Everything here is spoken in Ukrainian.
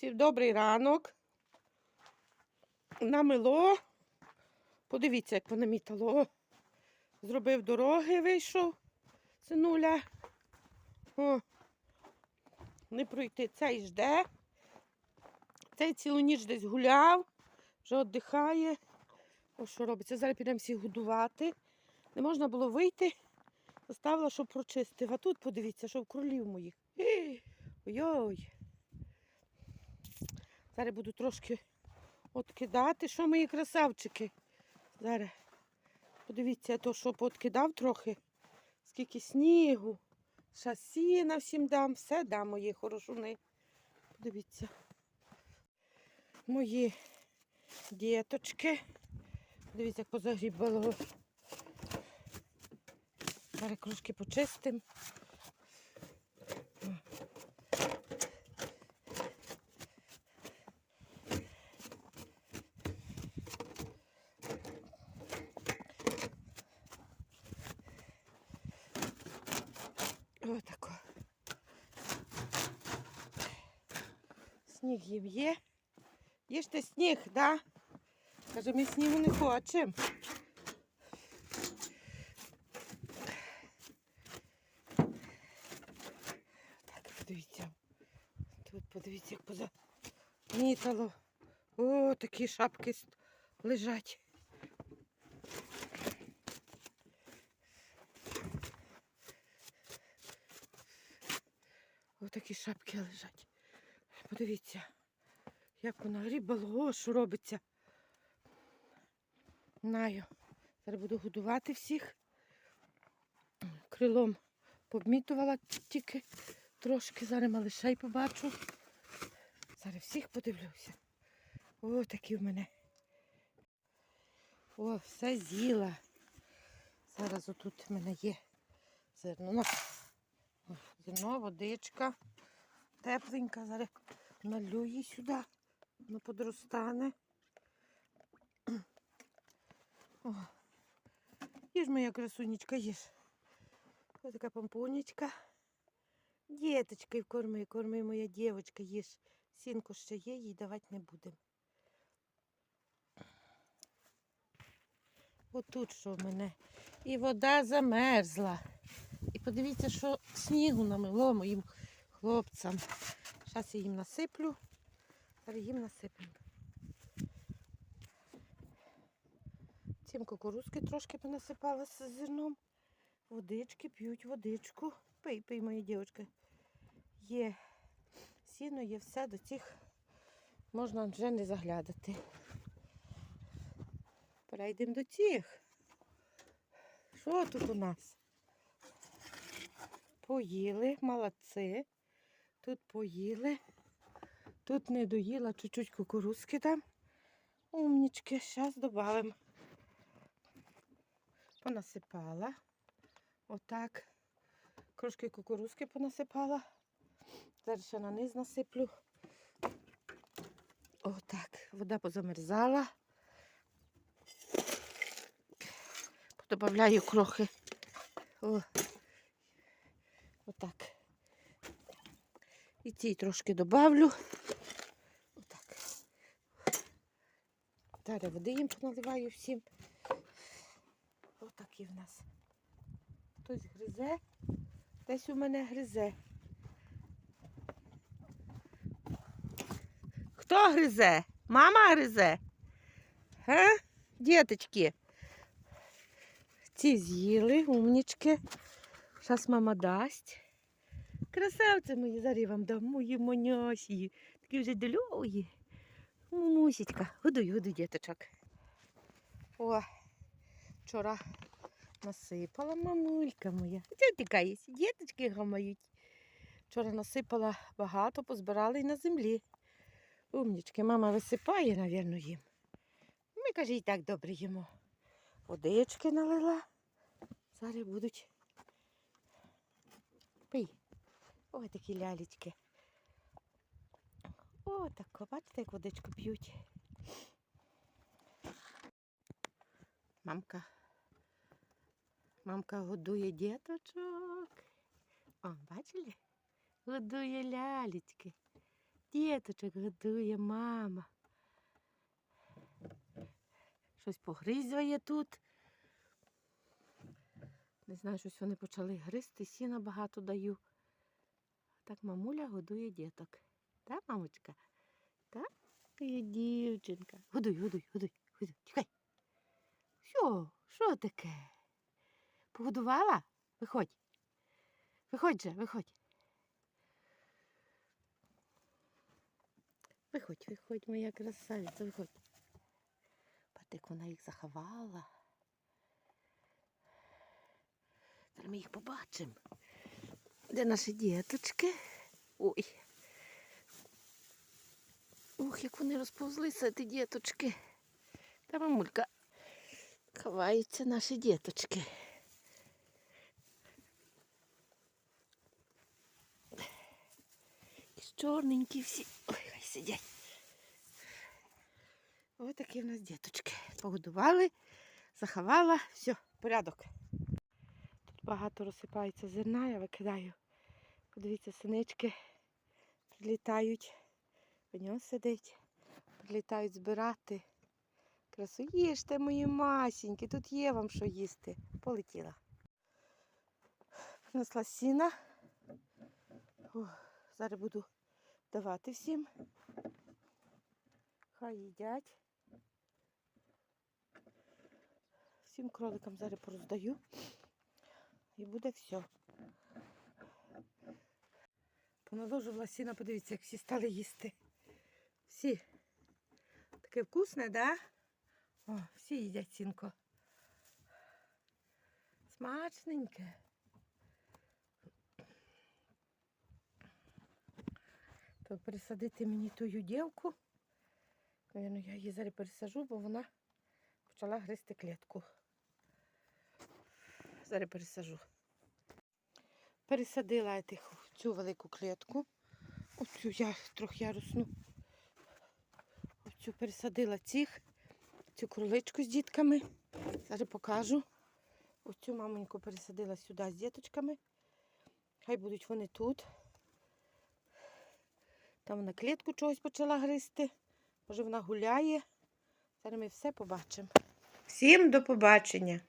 Всім добрий ранок. Намило. Подивіться, як понамітало. Зробив дороги, вийшов. Синуля. О. Не пройти. Цей жде. Цей цілу ніч десь гуляв, вже віддихає. Ось що робиться. Зараз підемо всіх годувати. Не можна було вийти. Заставила, щоб прочистив. А тут подивіться, що в кролів моїх. Ой-ой. Зараз буду трошки откидати. Що мої красавчики? Зараз. Подивіться, то, що пооткидав трохи. Скільки снігу. Шасіна всім дам. Все дам мої хорошуни. Подивіться. Мої діточки. Дивіться, як позагрібало. Зараз трошки почистим. Сніг їм є. Їжте сніг, да? Каже, ми снігу не хочемо. Так, подивіться. Тут подивіться, як позамітало. О, такі шапки лежать. Ось такі шапки лежать. Подивіться, як вона грібало, що робиться. Знаю. Зараз буду годувати всіх. Крилом побмітувала тільки трошки. Зараз малишей побачу. Зараз всіх подивлюся. О, такі в мене. О, все з'їла. Зараз отут в мене є зерно. Зерно, водичка. Тепленька. Зараз налю її сюди. Воно подростане. О, їж моя красунечка, їж. Ось така помпонечка. Діточки корми, корми моя дівчинка, їж. Сінку ще є, їй давати не будемо. Отут що в мене. І вода замерзла. І подивіться, що снігу намело моїм хлопцям. Зараз я їм насиплю. Зараз їм насиплю. Цим кукурузки трошки понасипала з зерном. Водички, п'ють водичку. Пий, пий, моя дівчинка. Є сіно, є все, до цих можна вже не заглядати. Перейдемо до цих. Що тут у нас? Поїли, молодці. Тут поїли. Тут не доїла, чуть-чуть кукурузки там. Умнічки, зараз додамо. Понасипала. Отак. Трошки кукурузки понасипала. Зараз ще на низ насиплю. Отак. Вода позамерзала. Добавляю крохи. О. Отак. І ці трошки добавлю. Отак. Далі води їм поналиваю всім. Отакі в нас. Хтось гризе, десь у мене гризе. Хто гризе? Мама гризе? Га? Діточки. Ці з'їли, умнічки. Зараз мама дасть. Красавці мої, зараз я вам дам мої монясі. Такі вже дольові. Мусічка. Годуй, годуй, діточок. О, вчора насипала мамулька моя. Де тікаєш? Діточки гамають. Вчора насипала багато, позбирали і на землі. Умнічки, мама висипає, напевно, їм. Ми, каже, і так добре їмо. Водички налила. Зараз будуть. Пий. Ой, такі лялечки. О, так, бачите, як водичку п'ють. Мамка. Мамка годує діточок. О, бачили? Годує лялечки. Діточок годує мама. Щось погризує тут. Не знаю, щось вони почали гризти, сіна багато даю. Так мамуля годує діток. Так, мамочка? Так? Ти дівчинка. Годуй, годуй, годуй, годуй. Чекай. Що? Що таке? Погодувала? Виходь. Виходь же, виходь. Виходь, виходь, моя красавиця, виходь. Патик вона їх заховала. Зараз ми їх побачимо. Де наші діточки? Ой. Ух, як вони розповзлися, ті діточки. Та мамулька. Ховаються наші діточки. Чорненькі всі. Ой, хай сидять. Ось такі в нас діточки. Погодували, заховала, все, порядок. Тут багато розсипається зерна, я викидаю. Подивіться, синички прилітають. В нього сидить. Прилітають збирати. Красу їжте, мої масіньки, тут є вам що їсти. Полетіла. Принесла сіна. О, зараз буду давати всім. Хай їдять. Всім кроликам зараз пороздаю. І буде все. Поналожила сіна, подивіться, як всі стали їсти. Всі. Таке вкусне, да? О, всі їдять сінко. Смачненьке. То пересадити мені тую дівку. Навірно, я її зараз пересажу, бо вона почала гризти клітку. Зараз пересажу. Пересадила цю велику клітку. Оцю я трохи ярусну. Оцю пересадила цих, цю кроличку з дітками. Зараз покажу. Оцю мамоньку пересадила сюди з діточками. Хай будуть вони тут. Там вона клітку чогось почала гризти. Може вона гуляє. Зараз ми все побачимо. Всім до побачення!